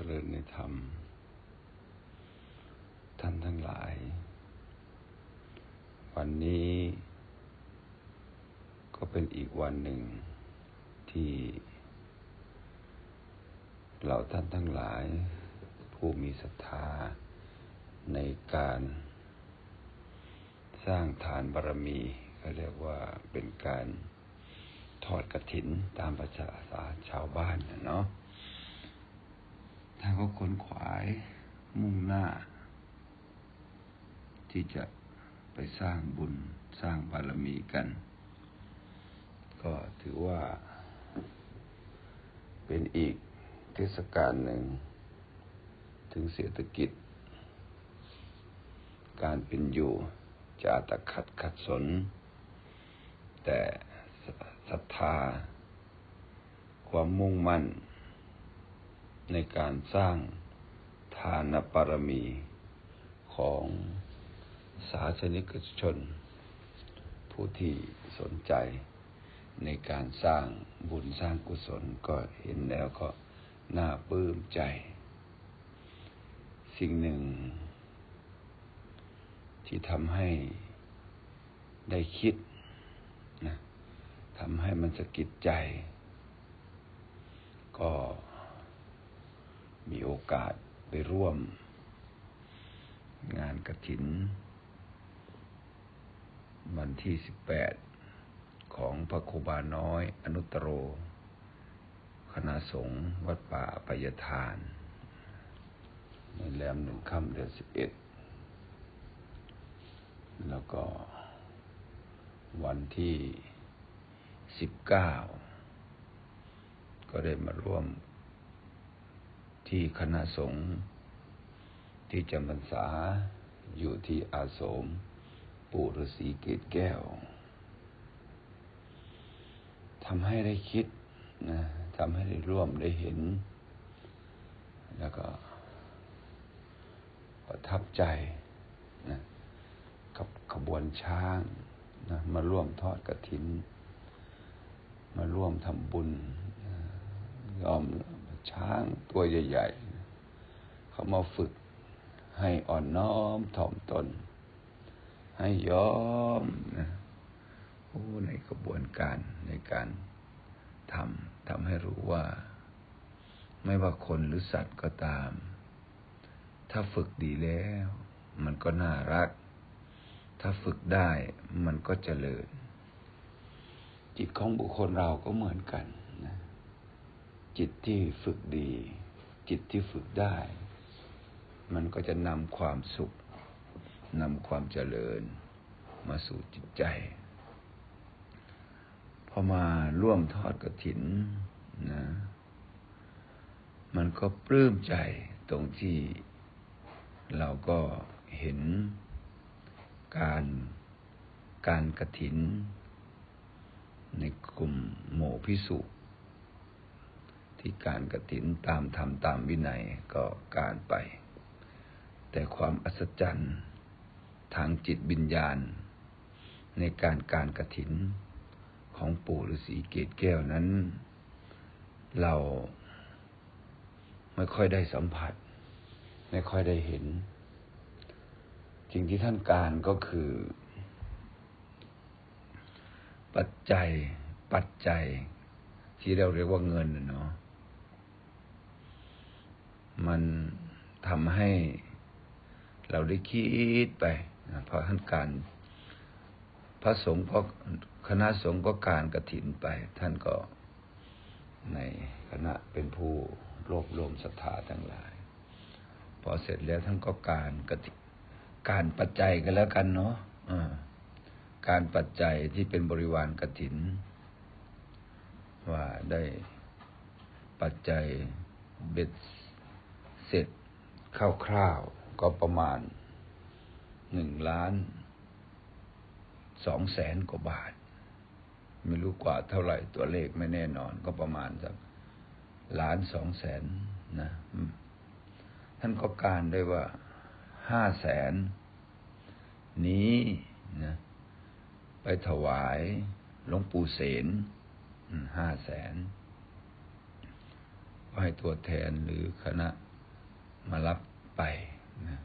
จริญในธรรม ท่านทั้งหลาย วันนี้ ก็เป็นอีกวันหนึ่งที่เราท่านทั้งหลาย ผู้มีศรัทธาในการสร้างฐานบารมีเขาเรียกว่าเป็นการทอดกระถินตามภาษาชาวบ้านเนาะ ท่านก็ขนขวายมุ่งหน้า ที่จะไปสร้างบุญสร้างบารมีกัน ก็ถือว่า เป็นอีกเทศกาลหนึ่ง ถึงเศรษฐกิจ การเป็นอยู่จะตะขัดขัดสน แต่ศรัทธา ความมุ่งมั่น ในการสร้างทานปรมีของสาธนิกชน ผู้ที่สนใจในการสร้างบุญสร้างกุศลก็เห็นแล้วก็น่าปลื้มใจ สิ่งหนึ่ง ที่ทำให้ได้คิดนะทำให้มันสะกิดใจ ก็ มีโอกาสไปร่วม งานกระถิน วันที่สิบแปดของพระครูบาน้อย อนุตโร คณะสงฆ์วัดป่าปยทาน ในแรมหนึ่งค่ำเดือนสิบเอ็ดแล้วก็วันที่สิบเก้าก็ได้มาร่วม ที่คณะสงฆ์ที่จำพรรษาอยู่ที่อาสมปู่ฤาษีเกตแก้วทำให้ได้คิดนะทำให้ได้ร่วมได้เห็น แล้วก็ประทับใจนะกับขบวนช้างนะมาร่วมทอดกระถิน มาร่วมทำบุญยอม ช้างตัวใหญ่ ๆ เขามาฝึกให้อ่อนน้อมถ่อมตน ให้ยอมนะโอ้ในกระบวนการในการทำทำให้รู้ว่า ไม่ว่าคนหรือสัตว์ก็ตาม ถ้าฝึกดีแล้ว มันก็น่ารัก ถ้าฝึกได้มันก็เจริญ จิตของบุคคลเราก็เหมือนกัน จิตที่ฝึกดี จิตที่ฝึกได้ มันก็จะนำความสุขนำความเจริญมาสู่จิตใจ พอมาร่วมทอดกระถินนะ มันก็ปลื้มใจตรงที่เราก็เห็นการการกระถิน ในกลุ่มโมพิสุ ที่การกระถินตามธรรมตามวินัยก็การไป แต่ความอัศจรรย์ทางจิตวิญญาณ ในการการกระถินของปู่ฤาษีเกตแก้วนั้น เราไม่ค่อยได้สัมผัส ไม่ค่อยได้เห็น สิ่งที่ท่านการก็คือ ปัจจัยปัจจัยที่เราเรียกว่าเงินเนาะ มันทำให้เราได้คิดไปเพราะท่านการ พระสงฆ์ก็คณะสงฆ์ก็การกระถินไป ท่านก็ในคณะเป็นผู้รวบรวมศรัทธาทั้งหลาย พอเสร็จแล้วท่านก็การกระถิการปัจจัยกันแล้วกันเนาะะการปัจจัยที่เป็นบริวารกระถิน ว่าได้ปัจจัยเบ็ด เสร็จคร่าวๆก็ประมาณหนึ่งล้านสองแสนกว่าบาท ไม่รู้กว่าเท่าไหร่ตัวเลขไม่แน่นอน ก็ประมาณสักล้านสองแสนนะท่านก็การได้ว่าห้าแสนนี้นะไปถวายหลวงปู่เสนห้าแสนให้ตัวแทนหรือคณะ มารับไปนะ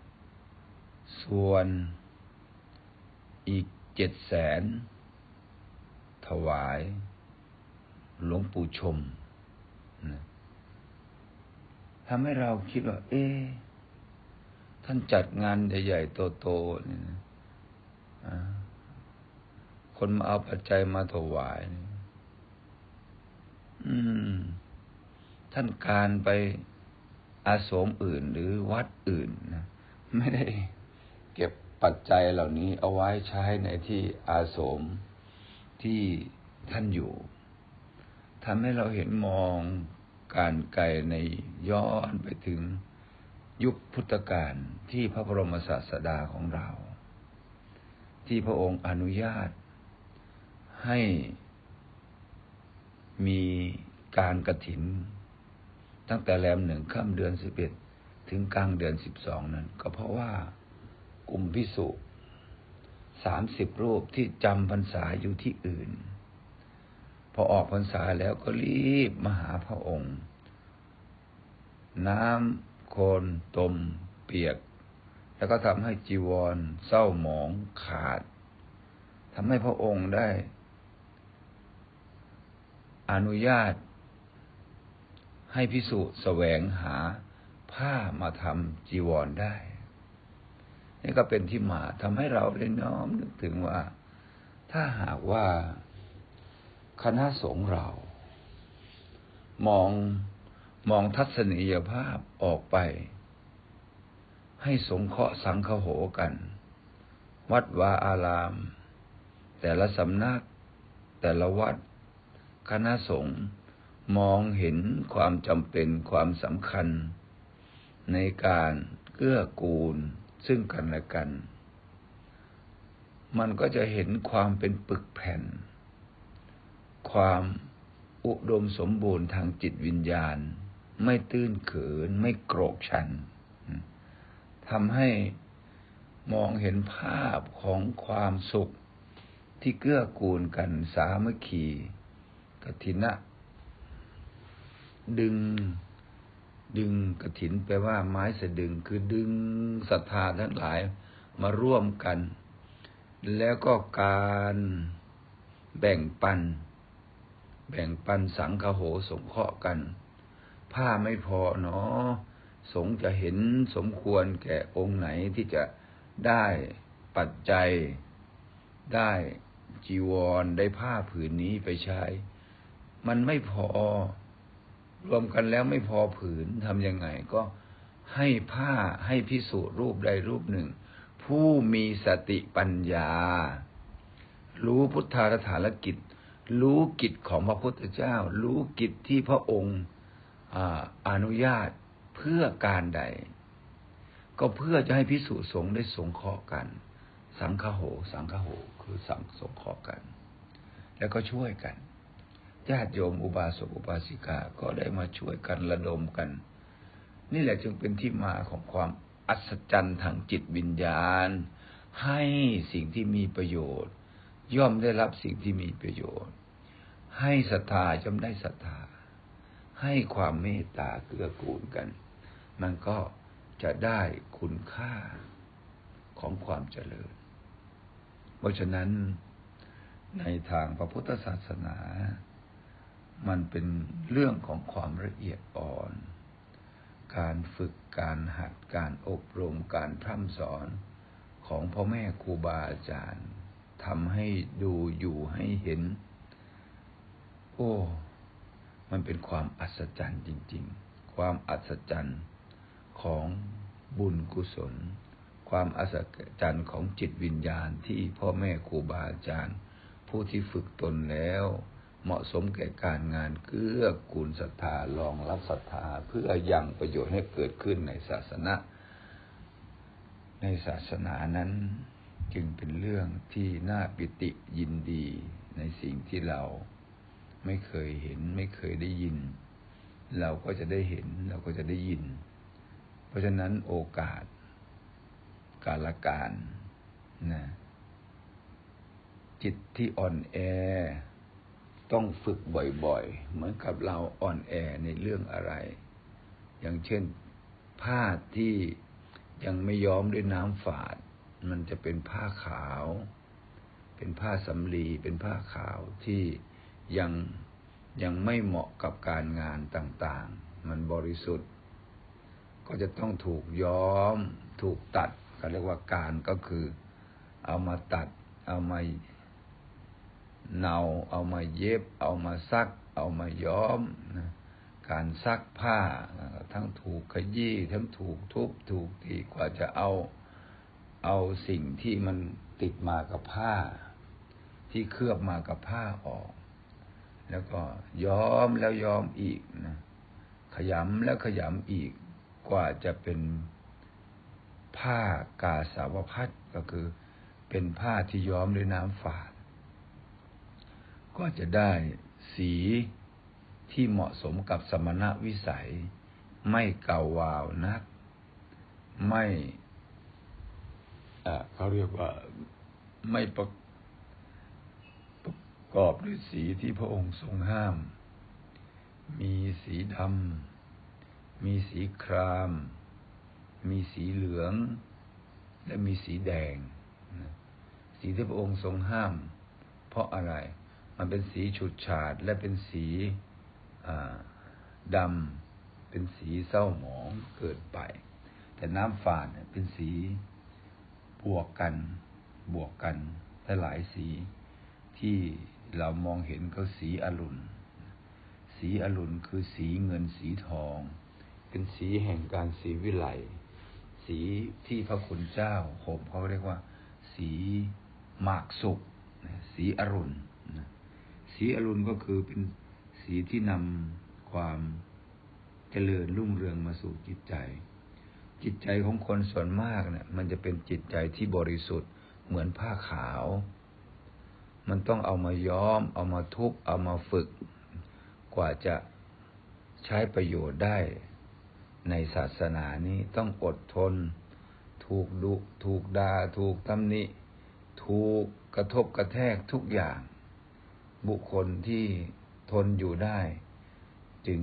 ส่วนอีกเจ็ดแสนถวายหลวงปู่ชมนะทำให้เราคิดว่า เอ๊ท่านจัดงานใหญ่ๆโตๆนี่นะคนมาเอาปัจจัยมาถวายนี่อืมท่านการไป อาสมอื่นหรือวัดอื่นนะไม่ได้เก็บปัจจัยเหล่านี้เอาไว้ใช้ในที่อาสมที่ท่านอยู่ทำให้เราเห็นมองการไกลในย้อนไปถึงยุคพุทธกาลที่พระบรมศาสดาของเรา ที่พระองค์อนุญาต ให้มีการกระถิน ตั้งแต่แรมหนึ่งข้ามเดือนสิบเอ็ดถึงกลางเดือนสิบสองนั้น ก็เพราะว่ากลุ่มพิสุสามสิบรูปที่จำพรรษาอยู่ที่อื่น พอออกพรรษาแล้วก็รีบมาหาพระองค์ น้ำโคลนตม เปียก แล้วก็ทำให้จีวร เศร้าหมองขาดทำให้พระองค์ได้ อนุญาต ให้พิสุแสวงหาผ้ามาทำจีวรได้ นี่ก็เป็นที่มาทำให้เราได้น้อมนึกถึงว่า ถ้าหากว่าคณะสงฆ์เรา มองมองทัศนียภาพออกไป ให้สงเคราะห์สังคโหกัน วัดวาอาราม แต่ละสำนัก แต่ละวัด คณะสงฆ์ มองเห็นความจำเป็นความสำคัญ ในการเกื้อกูลซึ่งกันและกัน มันก็จะเห็นความเป็นปึกแผ่น ความอุดมสมบูรณ์ทางจิตวิญญาณ ไม่ตื้นเขิน ไม่โกรกชันทำให้มองเห็นภาพของความสุขที่เกื้อกูลกันสามัคคีกถินะ ดึง ดึงกระถินแปลว่าไม้สะดึง คือดึงศรัทธาทั้งหลายมาร่วมกัน แล้วก็การแบ่งปัน แบ่งปันสังฆโหสงเคราะห์กัน ผ้าไม่พอเนาะสงจะเห็นสมควรแก่องค์ไหนที่จะได้ปัจจัย ได้จีวรได้ผ้าผืนนี้ไปใช้ มันไม่พอ รวมกันแล้วไม่พอผืนทำยังไงก็ให้ผ้าให้พิสูจน์รูปใดรูปหนึ่ง ผู้มีสติปัญญา รู้พุทธาฐานกิจ รู้กิจของพระพุทธเจ้า รู้กิจที่พระองค์อนุญาตเพื่อการใด ก็เพื่อจะให้พิสูจน์สงฆ์ได้สงเคราะห์กัน สังฆโห สังฆโห คือสังสงเคราะห์กัน แล้วก็ช่วยกัน ญาติโยมอุบาสกอุบาสิกาก็ได้มาช่วยกันระดมกัน นี่แหละจึงเป็นที่มาของความอัศจรรย์ทางจิตวิญญาณ ให้สิ่งที่มีประโยชน์ ย่อมได้รับสิ่งที่มีประโยชน์ ให้ศรัทธาย่อมได้ศรัทธา ให้ความเมตตาเกื้อกูลกัน มันก็จะได้คุณค่าของความเจริญ เพราะฉะนั้นในทางพระพุทธศาสนา มันเป็นเรื่องของความละเอียดอ่อน การฝึกการหัดการอบรมการพร่ำสอนของพ่อแม่ครูบาอาจารย์ทำให้ดูอยู่ให้เห็น โอ้ มันเป็นความอัศจรรย์จริง ๆ ความอัศจรรย์ของบุญกุศล ความอัศจรรย์ของจิตวิญญาณที่พ่อแม่ครูบาอาจารย์ ผู้ที่ฝึกตนแล้ว เหมาะสมแก่การงานเกื้อกูลศรัทธารองรับศรัทธาเพื่อยังประโยชน์ให้เกิดขึ้นในศาสนาในศาสนานั้นจึงเป็นเรื่องที่น่าปิติยินดีในสิ่งที่เราไม่เคยเห็นไม่เคยได้ยิน เราก็จะได้เห็นเราก็จะได้ยิน เพราะฉะนั้นโอกาส กาลการนะจิตที่อ่อนแอ ต้องฝึกบ่อยๆ เหมือนกับเราอ่อนแอในเรื่องอะไร อย่างเช่นผ้าที่ยังไม่ย้อมด้วยน้ำฝาด มันจะเป็นผ้าขาว เป็นผ้าสำลีเป็นผ้าขาวที่ยังยังไม่เหมาะกับการงานต่างๆ มันบริสุทธิ์ ก็จะต้องถูกย้อม ถูกตัดเขาเรียกว่าการก็คือ เอามาตัด เอามา เนาเอามาเย็บ เอามาซัก เอามาย้อมนะการซักผ้าทั้งถูกขยี้ทั้งถูกทุบถูกตีกว่าจะเอาเอาสิ่งที่มันติดมากับผ้า ที่เคลือบมากับผ้าออก แล้วก็ย้อมแล้วย้อมอีกนะขยำแล้วขยำอีกกว่าจะเป็นผ้ากาสาวพัดก็คือเป็นผ้าที่ย้อมด้วยน้ำฝาด ก็จะได้สีที่เหมาะสมกับสมณะวิสัย ไม่เก่าวาวนัก ไม่เขาเรียกว่าไม่ประประกอบด้วยสีที่พระองค์ทรงห้าม มีสีดำ มีสีคราม มีสีเหลือง และมีสีแดง สีที่พระองค์ทรงห้าม เพราะอะไร มันเป็นสีฉุดฉาดและเป็นสีดำเป็นสีเศร้าหมองเกิดไป แต่น้ำฝาดเนี่ยเป็นสีบวกกันบวกกันหลายสีที่เรามองเห็นก็สีอรุณ สีอรุณคือสีเงินสีทอง เป็นสีแห่งการสีวิไลสีที่พระคุณเจ้าผมเขาเรียกว่า สีหมากสุกสีอรุณ สีอรุณก็คือเป็นสีที่นำความเจริญรุ่งเรืองมาสู่จิตใจ จิตใจของคนส่วนมากเนี่ยมันจะเป็นจิตใจที่บริสุทธิ์เหมือนผ้าขาว มันต้องเอามาย้อม เอามาทุบเอามาฝึก กว่าจะใช้ประโยชน์ได้ในศาสนานี้ต้องอดทน ถูกดุ ถูกดา่าถูกตำหนิ ถูกกระทบกระแทกทุกอย่าง บุคคลที่ทนอยู่ได้ จึง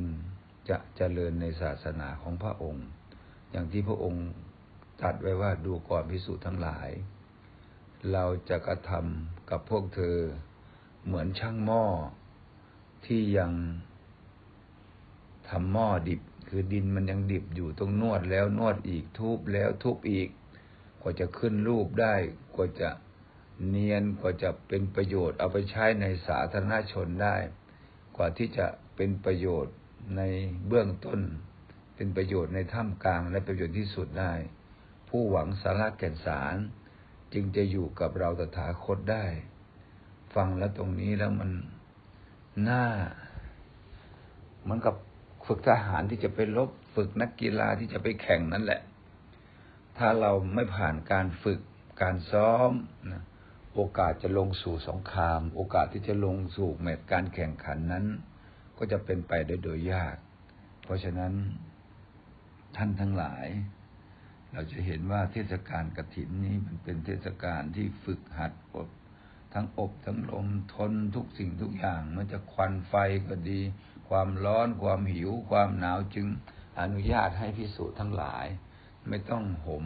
จะเจริญในศาสนาของพระองค์ อย่างที่พระองค์ตัดไว้ว่าดูก่อนพิสูจน์ทั้งหลาย เราจะกระทำกับพวกเธอเหมือนช่างหม้อที่ยังทำหม้อดิบ คือดินมันยังดิบอยู่ต้องนวดแล้วนวดอีกทุบแล้วทุบอีก กว่าจะขึ้นรูปได้กว่าจะ เนียนกว่าจะเป็นประโยชน์เอาไปใช้ในสาธารณชนได้ กว่าที่จะเป็นประโยชน์ในเบื้องต้น เป็นประโยชน์ในท่ามกลางและประโยชน์ที่สุดได้ ผู้หวังสาระแก่นสารจึงจะอยู่กับเราตถาคตได้ ฟังแล้วตรงนี้แล้วมันน่าเหมือนกับฝึกทหารที่จะไปรบฝึกนักกีฬาที่จะไปแข่งนั่นแหละ ถ้าเราไม่ผ่านการฝึกการซ้อมนะ โอกาสจะลงสู่สงคราม โอกาสที่จะลงสู่แมตช์การแข่งขันนั้น ก็จะเป็นไปได้โดยยาก เพราะฉะนั้นท่านทั้งหลาย เราจะเห็นว่าเทศกาลกระถินนี้มันเป็นเทศกาลที่ฝึกหัดอบทั้งอบทั้งลมทนทุกสิ่งทุกอย่าง มันจะควันไฟก็ดี ความร้อนความหิว ความหนาวจึงอนุญาตให้พิสูจน์ทั้งหลาย ไม่ต้องห่ม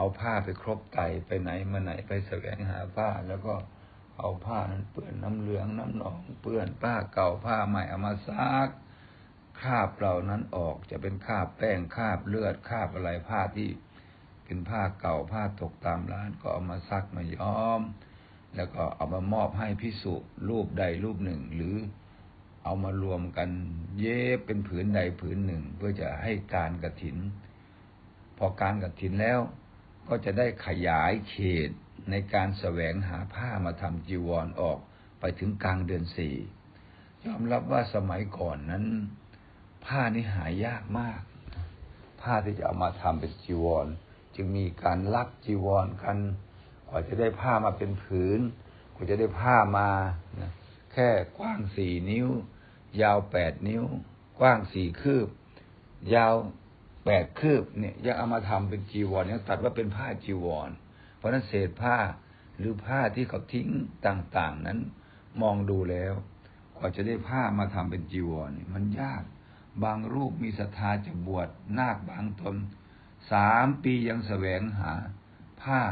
เอาผ้าไปครบไตไปไหนมาไหนไปแสวงหาผ้าแล้วก็เอาผ้านั้นเปื้อนน้ำเหลืองน้ำหนอง เปื้อนผ้าเก่าผ้าใหม่เอามาซักคราบเหล่านั้นออกจะเป็นคราบแป้งคราบเลือดคราบอะไรผ้าที่เป็นผ้าเก่าผ้าตกตามร้านก็เอามาซักมาย้อม แล้วก็เอามามอบให้พิสุรูปใดรูปหนึ่ง หรือเอามารวมกันเย็บเป็นผืนใดผืนหนึ่ง เพื่อจะให้การกระถิน พอการกระถินแล้ว ก็จะได้ขยายเขตในการแสวงหาผ้ามาทำจีวรอออกไปถึงกลางเดือนสี่ยอมรับว่าสมัยก่อนนั้น ผ้านี่หายากมาก ผ้าที่จะเอามาทำเป็นจีวร จึงมีการลักจีวรกันกว่าจะได้ผ้ามาเป็นผืนกว่าจะได้ผ้ามานะแค่กว้างสี่นิ้ว ยาวแปดนิ้ว กว้างสี่คืบ ยาว แปดคืบเนี่ยยังเอามาทำเป็นจีวรยังตัดว่าเป็นผ้าจีวร เพราะนั้นเศษผ้าหรือผ้าที่เขาทิ้งต่างๆ นั้นมองดูแล้วกว่าจะได้ผ้ามาทำเป็นจีวรมันยาก บางรูปมีศรัทธาจะบวชนาคบางตนสามปียังแสวงหาผ้า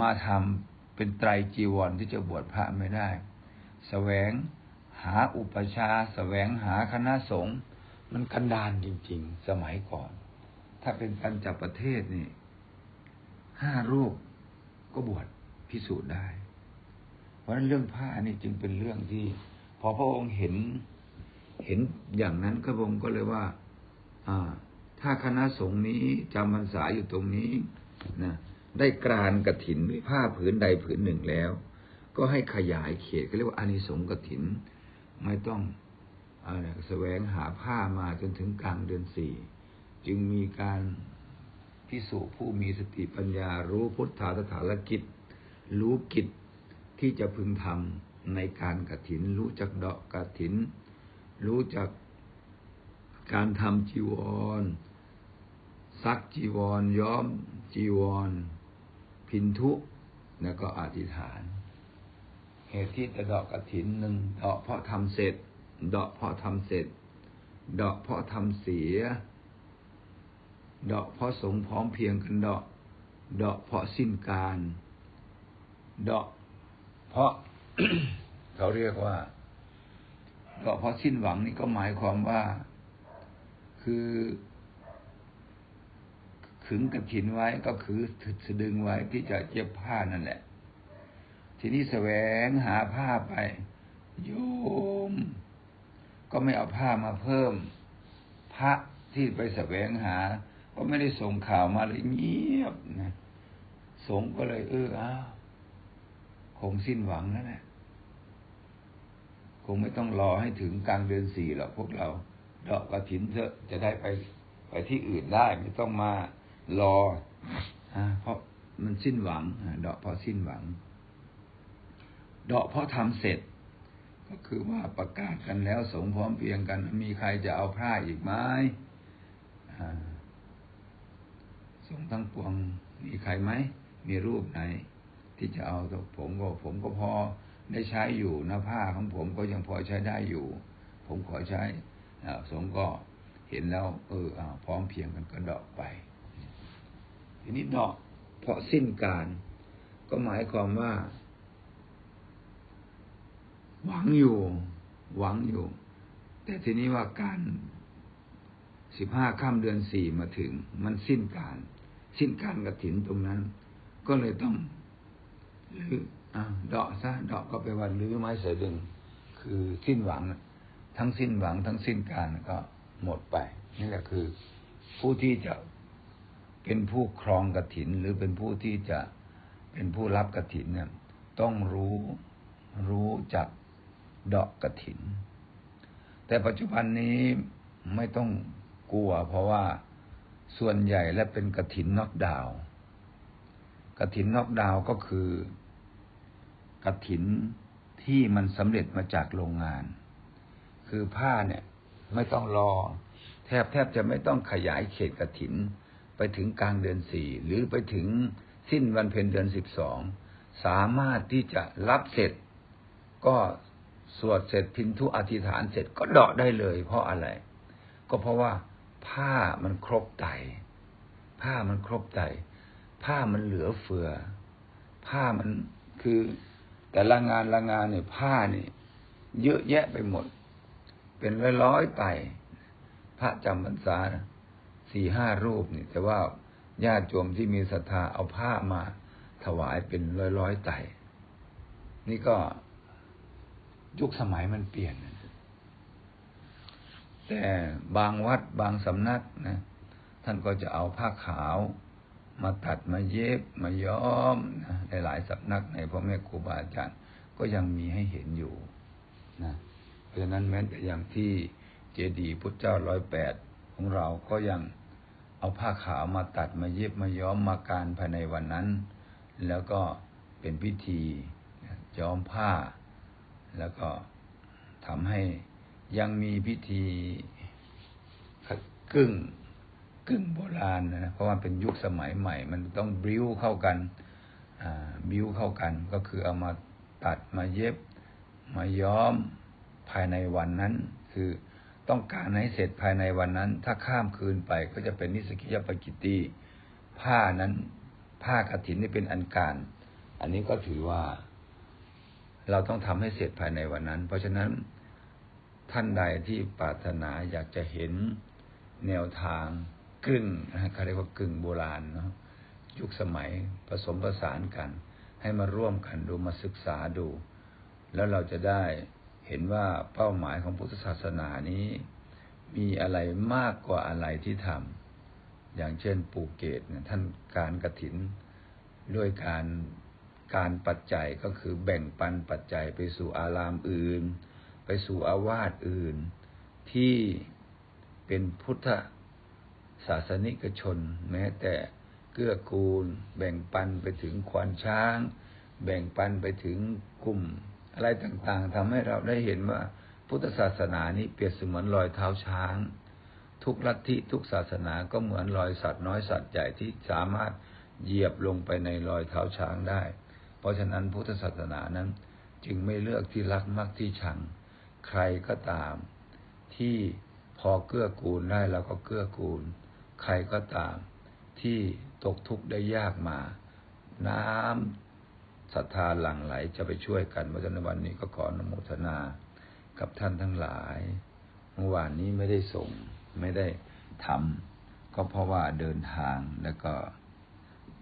มาทำเป็นไตรจีวรที่จะบวชพระไม่ได้แสวงหาอุปชาแสวงหาคณะสงฆ์ มันกันดานจริง ๆ สมัยก่อน ถ้าเป็นปัญจประเทศนี่ห้ารูปก็บวชพิสูจน์ได้ เพราะฉะนั้นเรื่องผ้านี่จึงเป็นเรื่องที่พอพระองค์เห็นเห็นอย่างนั้นพระองค์ก็เลยว่า อ่า ถ้าคณะสงฆ์นี้จำพรรษาอยู่ตรงนี้นะได้กรานกระถินด้วยผ้าผืนใดผืนหนึ่งแล้ว ก็ให้ขยายเขตก็เรียกว่าอานิสงส์กระถิน ไม่ต้อง แสวงหาผ้ามาจนถึงกลางเดือนสี่จึงมีการพิสูจผู้มีสติปัญญารู้พุทธาสถานกิจ รู้กิจที่จะพึงทำในการกระถิน รู้จักดอกกระถิน รู้จักการทำจีวร ซักจีวร ย้อมจีวร พินทุแล้วก็อธิษฐาน เหตุที่จะดอกกระถินหนึ่งดอกเพราะทำเสร็จ เดอกเพราะทำเสร็จ เดอกเพราะทำเสีย เดอกเพราะสงพร้อมเพียงกันดอกดอกเพาะสิ้นการ เดอกเพราะเขาเรียกว่าเดอกเพราะสิ้นหวังนี่ก็หมายความว่า คือขึงกระถินไว้ก็คือถึดสะดึงไว้ที่จะเย็บผ้านั่นแหละ ทีนี้แสวงหาผ้าไป โยม ก็ไม่เอาผ้ามาเพิ่ม พระที่ไปแสวงหา ก็ไม่ได้ส่งข่าวมาเลยเงียบนะสงฆ์ก็เลย เอออ้าวคงสิ้นหวังแล้วแหละคงไม่ต้องรอให้ถึงกลางเดือนสี่หรอกพวกเราดอกกระถินเถอะจะได้ไปไปที่อื่นได้ไม่ต้องมารออเพราะมันสิ้นหวังดอกเพราะสิ้นหวัง ดอกเพราะทำเสร็จ ก็คือว่าประกาศกันแล้วสงพร้อมเพียงกัน มีใครจะเอาผ้าอีกไหมสงทั้งปวงมีใครไหม มีรูปไหน ที่จะเอาผมก็ผมก็พอได้ใช้อยู่นะผ้าของผมก็ยังพอใช้ได้อยู่ ผมขอใช้สงก็เห็นแล้ว เอออพร้อมเพียงกันก็ดอกไป ทีนี้ดอกเพราะสิ้นการ ก็หมายความว่า หวังอยู่ หวังอยู่ แต่ทีนี้ว่าการสิบห้าข้ามเดือนสี่มาถึง มันสิ้นการ สิ้นการกระถินตรงนั้น ก็เลยต้องหรืออ่าดอกซะดอกก็ไปว่าลื้อไม้เสดึง คือสิ้นหวัง ทั้งสิ้นหวัง ทั้งสิ้นการก็หมดไป นี่แหละคือ ผู้ที่จะเป็นผู้ครองกระถิน หรือเป็นผู้ที่จะเป็นผู้รับกระถินเนี่ยต้องรู้รู้จัก ดอกกระถิน แต่ปัจจุบันนี้ไม่ต้องกลัว เพราะว่าส่วนใหญ่และเป็นกระถินนอกดาวกระถินนอกดาวก็คือกระถินที่มันสำเร็จมาจากโรงงาน คือผ้าเนี่ยไม่ต้องรอ แทบแทบจะไม่ต้องขยายเขตกระถิน ไปถึงกลางเดือนสี่หรือไปถึงสิ้นวันเพ็ญเดือนสิบสองสามารถที่จะรับเสร็จก็ สวดเสร็จพินทุอธิษฐานเสร็จก็เดาะได้เลย เพราะอะไร ก็เพราะว่าผ้ามันครบไต ผ้ามันครบไต ผ้ามันเหลือเฟือ ผ้ามันคือแต่ละงานละงานเนี่ยผ้านี่เยอะแยะไปหมด เป็นร้อยร้อยไตพระจำพรรษาสี่ห้ารูปนี่แต่ว่าญาติโยมที่มีศรัทธาเอาผ้ามาถวายเป็นร้อยร้อยไตนี่ก็ ยุคสมัยมันเปลี่ยน แต่บางวัดบางสำนักนะท่านก็จะเอาผ้าขาวมาตัดมาเย็บมาย้อมนะในหลายสำนักในพ่อแม่ครูบาอาจารย์ก็ยังมีให้เห็นอยู่นะเพราะฉะนั้นแม้แต่อย่างที่เจดีย์พุทธเจ้าร้อยแปดของเราก็ยังเอาผ้าขาวมาตัดมาเย็บมาย้อมมาการภายในวันนั้น แล้วก็เป็นพิธีย้อมผ้า แล้วก็ทำให้ยังมีพิธีกึ่งกึ่งโบราณนะเพราะว่าเป็นยุคสมัยใหม่ มันต้องบิ้วเข้ากันบิ้วเข้ากัน ก็คือเอามาตัดมาเย็บ มาย้อมภายในวันนั้น คือต้องการให้เสร็จภายในวันนั้น ถ้าข้ามคืนไปก็จะเป็นนิสกิยปกิติผ้านั้น ผ้ากฐินนี่เป็นอันการ อันนี้ก็ถือว่า เราต้องทำให้เสร็จภายในวันนั้น เพราะฉะนั้นท่านใดที่ปรารถนาอยากจะเห็นแนวทางกึ่งนะเขาเรียกว่ากึ่งโบราณเนาะยุคสมัยผสมผสานกัน ให้มาร่วมกันดูมาศึกษาดู แล้วเราจะได้เห็นว่าเป้าหมายของพุทธศาสนานี้ มีอะไรมากกว่าอะไรที่ทำอย่างเช่นปูเกตเนี่ยท่านการกระถินด้วยการ การปัจจัยก็คือแบ่งปันปัจจัยไปสู่อารามอื่น ไปสู่อาวาสอื่น ที่เป็นพุทธศาสนิกชน แม้แต่เกื้อกูล แบ่งปันไปถึงควานช้าง แบ่งปันไปถึงกลุ่ม อะไรต่างๆทำให้เราได้เห็นว่าพุทธศาสนานี้เปรียบเสมือนรอยเท้าช้าง ทุกลัทธิทุกศาสนาก็เหมือนรอยสัตว์น้อยสัตว์ใหญ่ที่สามารถเหยียบลงไปในรอยเท้าช้างได้ เพราะฉะนั้นพุทธศาสนานั้น จึงไม่เลือกที่รักมักที่ชัง ใครก็ตาม ที่พอเกื้อกูลได้เราก็เกื้อกูล ใครก็ตาม ที่ตกทุกข์ได้ยากมา น้ำศรัทธาหลั่งไหลจะไปช่วยกันเพราะฉะนั้นวันนี้ก็ขออนุโมทนากับท่านทั้งหลาย เมื่อวานนี้ไม่ได้ส่งไม่ได้ทำก็เพราะว่าเดินทางแล้วก็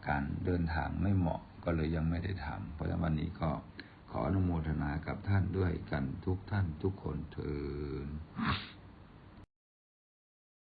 การเดินทางไม่เหมาะ ก็เลยยังไม่ได้ทำเพราะฉะนั้นวันนี้ก็ขออนุโมทนากับท่านด้วยกันทุกท่านทุกคนเถิด